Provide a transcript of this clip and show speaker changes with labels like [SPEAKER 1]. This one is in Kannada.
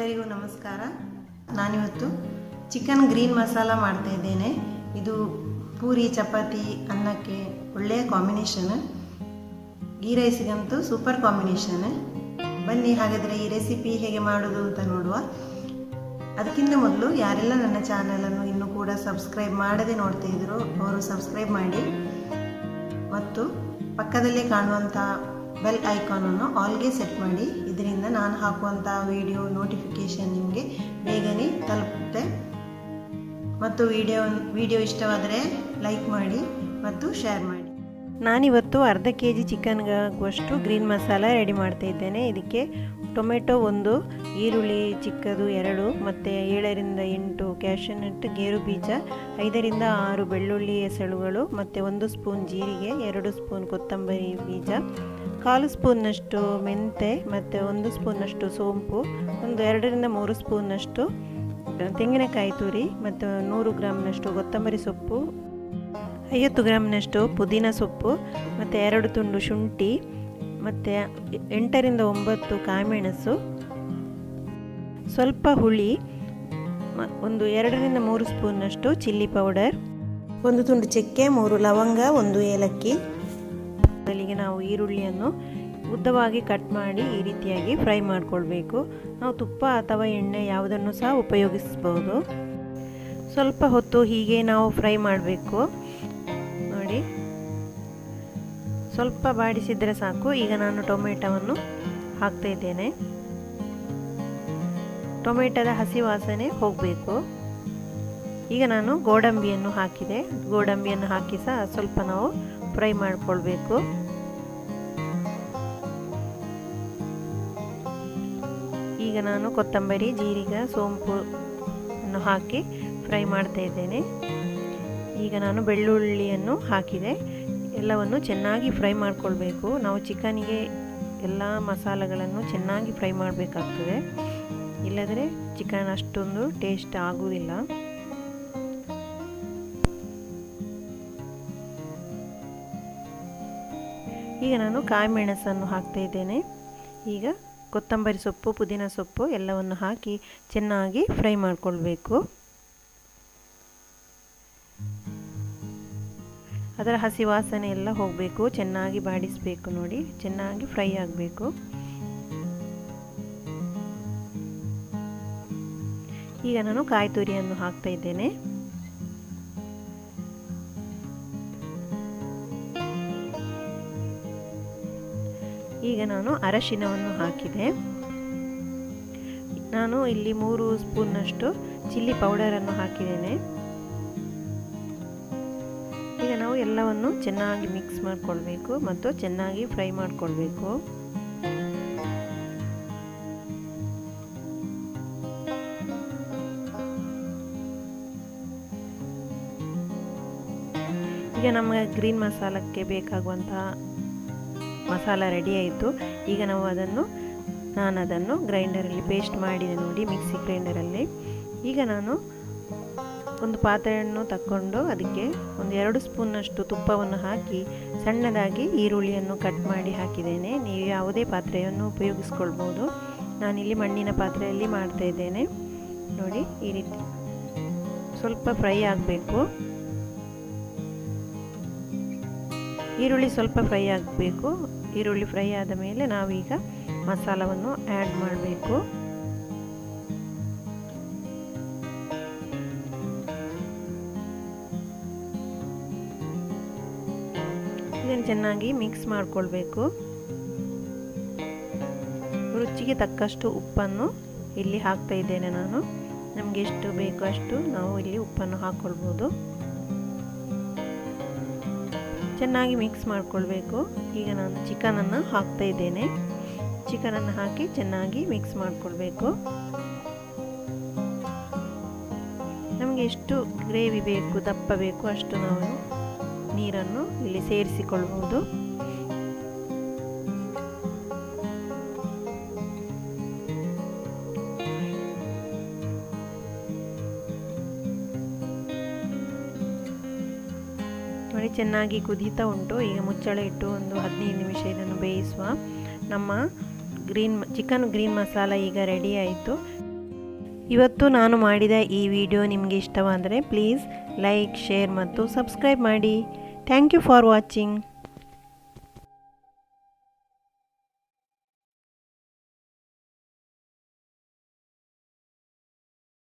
[SPEAKER 1] ಎಲ್ಲರಿಗೂ ನಮಸ್ಕಾರ. ನಾನಿವತ್ತು ಚಿಕನ್ ಗ್ರೀನ್ ಮಸಾಲ ಮಾಡ್ತಾ ಇದ್ದೇನೆ. ಇದು ಪೂರಿ, ಚಪಾತಿ, ಅನ್ನಕ್ಕೆ ಒಳ್ಳೆಯ ಕಾಂಬಿನೇಷನ್ ಗೀ ರೈಸಿಗಂತೂ ಸೂಪರ್ ಕಾಂಬಿನೇಷನ್ ಬನ್ನಿ, ಹಾಗಾದರೆ ಈ ರೆಸಿಪಿ ಹೇಗೆ ಮಾಡೋದು ಅಂತ ನೋಡುವ. ಅದಕ್ಕಿಂತ ಮೊದಲು ಯಾರೆಲ್ಲ ನನ್ನ ಚಾನಲನ್ನು ಇನ್ನೂ ಕೂಡ ಸಬ್ಸ್ಕ್ರೈಬ್ ಮಾಡದೆ ನೋಡ್ತಾ ಇದ್ರು, ಅವರು ಸಬ್ಸ್ಕ್ರೈಬ್ ಮಾಡಿ. ಮತ್ತು ಪಕ್ಕದಲ್ಲೇ ಕಾಣುವಂಥ ಬೆಲ್ ಐಕಾನನ್ನು ಆಲ್ಗೆ ಸೆಟ್ ಮಾಡಿ. ಇದರಿಂದ ನಾನು ಹಾಕುವಂಥ ವಿಡಿಯೋ ನೋಟಿಫಿಕೇಷನ್ ನಿಮಗೆ ಬೇಗನೆ ತಲುಪುತ್ತೆ. ಮತ್ತು ವಿಡಿಯೋ ವಿಡಿಯೋ ಇಷ್ಟವಾದರೆ ಲೈಕ್ ಮಾಡಿ ಮತ್ತು ಶೇರ್ ಮಾಡಿ. ನಾನಿವತ್ತು ಅರ್ಧ ಕೆ ಜಿ ಚಿಕನ್ಗಾಗುವಷ್ಟು ಗ್ರೀನ್ ಮಸಾಲ ರೆಡಿ ಮಾಡ್ತಾ ಇದ್ದೇನೆ. ಇದಕ್ಕೆ ಟೊಮೆಟೊ ಒಂದು, ಈರುಳ್ಳಿ ಚಿಕ್ಕದು ಎರಡು, ಮತ್ತು ಏಳರಿಂದ ಎಂಟು ಕ್ಯಾಶನಟ್ ಗೇರು ಬೀಜ, ಐದರಿಂದ ಆರು ಬೆಳ್ಳುಳ್ಳಿ ಎಸಳುಗಳು ಮತ್ತು ಒಂದು ಸ್ಪೂನ್ ಜೀರಿಗೆ, ಎರಡು ಸ್ಪೂನ್ ಕೊತ್ತಂಬರಿ ಬೀಜ, ಕಾಲು ಸ್ಪೂನ್ನಷ್ಟು ಮೆಂತೆ, ಮತ್ತು ಒಂದು ಸ್ಪೂನ್ನಷ್ಟು ಸೋಂಪು, ಒಂದು ಎರಡರಿಂದ ಮೂರು ಸ್ಪೂನ್ನಷ್ಟು ತೆಂಗಿನಕಾಯಿ ತುರಿ, ಮತ್ತು ನೂರು ಗ್ರಾಮ್ನಷ್ಟು ಕೊತ್ತಂಬರಿ ಸೊಪ್ಪು ಐವತ್ತು ಗ್ರಾಮ್ನಷ್ಟು ಪುದೀನ ಸೊಪ್ಪು, ಮತ್ತು ಎರಡು ತುಂಡು ಶುಂಠಿ, ಮತ್ತು ಎಂಟರಿಂದ ಒಂಬತ್ತು ಕಾಮೆಣಸು ಸ್ವಲ್ಪ ಹುಳಿ ಒಂದು ಎರಡರಿಂದ ಮೂರು ಸ್ಪೂನ್ನಷ್ಟು ಚಿಲ್ಲಿ ಪೌಡರ್, ಒಂದು ತುಂಡು ಚಕ್ಕೆ, ಮೂರು ಲವಂಗ, ಒಂದು ಏಲಕ್ಕಿ. ಮೊದಲಿಗೆ ನಾವು ಈರುಳ್ಳಿಯನ್ನು ಉದ್ದವಾಗಿ ಕಟ್ ಮಾಡಿ ಈ ರೀತಿಯಾಗಿ ಫ್ರೈ ಮಾಡಿಕೊಳ್ಬೇಕು. ನಾವು ತುಪ್ಪ ಅಥವಾ ಎಣ್ಣೆ ಯಾವುದನ್ನು ಸಹ ಉಪಯೋಗಿಸ್ಬೋದು. ಸ್ವಲ್ಪ ಹೊತ್ತು ಹೀಗೆ ನಾವು ಫ್ರೈ ಮಾಡಬೇಕು. ಸ್ವಲ್ಪ ಬಾಡಿಸಿದರೆ ಸಾಕು. ಈಗ ನಾನು ಟೊಮೆಟೊವನ್ನು ಹಾಕ್ತಾ ಇದ್ದೇನೆ. ಟೊಮೆಟೊದ ಹಸಿ ವಾಸನೆ ಹೋಗಬೇಕು. ಈಗ ನಾನು ಗೋಡಂಬಿಯನ್ನು ಹಾಕಿದೆ. ಗೋಡಂಬಿಯನ್ನು ಹಾಕಿ ಸಹ ಸ್ವಲ್ಪ ನಾವು ಫ್ರೈ ಮಾಡಿಕೊಳ್ಬೇಕು. ಈಗ ನಾನು ಕೊತ್ತಂಬರಿ, ಜೀರಿಗೆ ಸೋಂಪು ಅನ್ನು ಹಾಕಿ ಫ್ರೈ ಮಾಡ್ತಾ ಇದ್ದೇನೆ. ಈಗ ನಾನು ಬೆಳ್ಳುಳ್ಳಿಯನ್ನು ಹಾಕಿದೆ. ಎಲ್ಲವನ್ನು ಚೆನ್ನಾಗಿ ಫ್ರೈ ಮಾಡಿಕೊಳ್ಬೇಕು. ನಾವು ಚಿಕನಿಗೆ ಎಲ್ಲ ಮಸಾಲೆಗಳನ್ನು ಚೆನ್ನಾಗಿ ಫ್ರೈ ಮಾಡಬೇಕಾಗ್ತದೆ. ಇಲ್ಲದ್ರೆ ಚಿಕನ್ ಅಷ್ಟೊಂದು ಟೇಸ್ಟ್ ಆಗುವುದಿಲ್ಲ ಈಗ ನಾನು ಕಾಯಿ ಮೆಣಸನ್ನು ಹಾಕ್ತಾ ಇದ್ದೇನೆ. ಈಗ ಕೊತ್ತಂಬರಿ ಸೊಪ್ಪು, ಪುದೀನ ಸೊಪ್ಪು ಎಲ್ಲವನ್ನು ಹಾಕಿ ಚೆನ್ನಾಗಿ ಫ್ರೈ ಮಾಡಿಕೊಳ್ಬೇಕು. ಅದರ ಹಸಿ ವಾಸನೆ ಎಲ್ಲ ಹೋಗಬೇಕು, ಚೆನ್ನಾಗಿ ಬಾಡಿಸಬೇಕು ನೋಡಿ, ಚೆನ್ನಾಗಿ ಫ್ರೈ ಆಗಬೇಕು. ಈಗ ನಾನು ಕಾಯಿ ತುರಿಯನ್ನು ಹಾಕ್ತಾ ಇದ್ದೇನೆ. ಈಗ ನಾನು ಅರಶಿನವನ್ನು ಹಾಕಿದೆ. ನಾನು ಇಲ್ಲಿ ಮೂರು ಸ್ಪೂನ್ನಷ್ಟು ಚಿಲ್ಲಿ ಪೌಡರನ್ನು ಹಾಕಿದ್ದೇನೆ. ಎಲ್ಲವನ್ನು ಚೆನ್ನಾಗಿ ಮಿಕ್ಸ್ ಮಾಡಿಕೊಳ್ಬೇಕು ಮತ್ತು ಚೆನ್ನಾಗಿ ಫ್ರೈ ಮಾಡಿಕೊಳ್ಬೇಕು. ಈಗ ನಮ್ಮ ಗ್ರೀನ್ ಮಸಾಲಕ್ಕೆ ಬೇಕಾಗುವಂತಹ ಮಸಾಲ ರೆಡಿ ಆಯಿತು. ಈಗ ನಾವು ಅದನ್ನು ನಾನು ಅದನ್ನು ಗ್ರೈಂಡರಲ್ಲಿ ಪೇಸ್ಟ್ ಮಾಡಿದೆ ನೋಡಿ ಮಿಕ್ಸಿ ಗ್ರೈಂಡರಲ್ಲಿ ಈಗ ನಾನು ಒಂದು ಪಾತ್ರೆಯನ್ನು ತಕ್ಕೊಂಡು ಅದಕ್ಕೆ ಒಂದು ಎರಡು ಸ್ಪೂನಷ್ಟು ತುಪ್ಪವನ್ನು ಹಾಕಿ ಸಣ್ಣದಾಗಿ ಈರುಳ್ಳಿಯನ್ನು ಕಟ್ ಮಾಡಿ ಹಾಕಿದ್ದೇನೆ. ನೀವು ಯಾವುದೇ ಪಾತ್ರೆಯನ್ನು ಉಪಯೋಗಿಸ್ಕೊಳ್ಬೋದು. ನಾನಿಲ್ಲಿ ಮಣ್ಣಿನ ಪಾತ್ರೆಯಲ್ಲಿ ಮಾಡ್ತಾ ಇದ್ದೇನೆ. ನೋಡಿ, ಈ ರೀತಿ ಸ್ವಲ್ಪ ಫ್ರೈ ಆಗಬೇಕು. ಈರುಳ್ಳಿ ಸ್ವಲ್ಪ ಫ್ರೈ ಆಗಬೇಕು. ಈರುಳ್ಳಿ ಫ್ರೈ ಆದ ಮೇಲೆ ನಾವೀಗ ಮಸಾಲವನ್ನು ಆ್ಯಡ್ ಮಾಡಬೇಕು. ಇದನ್ನು ಚೆನ್ನಾಗಿ ಮಿಕ್ಸ್ ಮಾಡಿಕೊಳ್ಬೇಕು. ರುಚಿಗೆ ತಕ್ಕಷ್ಟು ಉಪ್ಪನ್ನು ಇಲ್ಲಿ ಹಾಕ್ತಾ ಇದ್ದೇನೆ ನಾನು. ನಮಗೆ ಎಷ್ಟು ಬೇಕೋ ಅಷ್ಟು ನಾವು ಇಲ್ಲಿ ಉಪ್ಪನ್ನು ಹಾಕ್ಕೊಳ್ಬೋದು ಚೆನ್ನಾಗಿ ಮಿಕ್ಸ್ ಮಾಡಿಕೊಳ್ಬೇಕು. ಈಗ ನಾನು ಚಿಕನನ್ನು ಹಾಕ್ತಾ ಇದ್ದೇನೆ. ಚಿಕನನ್ನು ಹಾಕಿ ಚೆನ್ನಾಗಿ ಮಿಕ್ಸ್ ಮಾಡಿಕೊಳ್ಬೇಕು. ನಮಗೆ ಎಷ್ಟು ಗ್ರೇವಿ ಬೇಕು, ದಪ್ಪ ಬೇಕು ಅಷ್ಟು ನಾವು ನೀರನ್ನು ಇಲ್ಲಿ ಸೇರಿಸಿಕೊಳ್ಳಬಹುದು. ನೋಡಿ, ಚೆನ್ನಾಗಿ ಕುದೀತಾ ಉಂಟು. ಈಗ ಮುಚ್ಚಳ ಇಟ್ಟು ಒಂದು ಹದಿನೈದು ನಿಮಿಷ ಇದನ್ನು ಬೇಯಿಸುವ. ನಮ್ಮ ಗ್ರೀನ್ ಚಿಕನ್ ಗ್ರೀನ್ ಮಸಾಲ ಈಗ ರೆಡಿ ಆಯಿತು. ಇವತ್ತು ನಾನು ಮಾಡಿದ ಈ ವಿಡಿಯೋ ನಿಮಗೆ ಇಷ್ಟವಾದರೆ ಪ್ಲೀಸ್ ಲೈಕ್ ಶೇರ್ ಮತ್ತು ಸಬ್ಸ್ಕ್ರೈಬ್ ಮಾಡಿ. Thank you for watching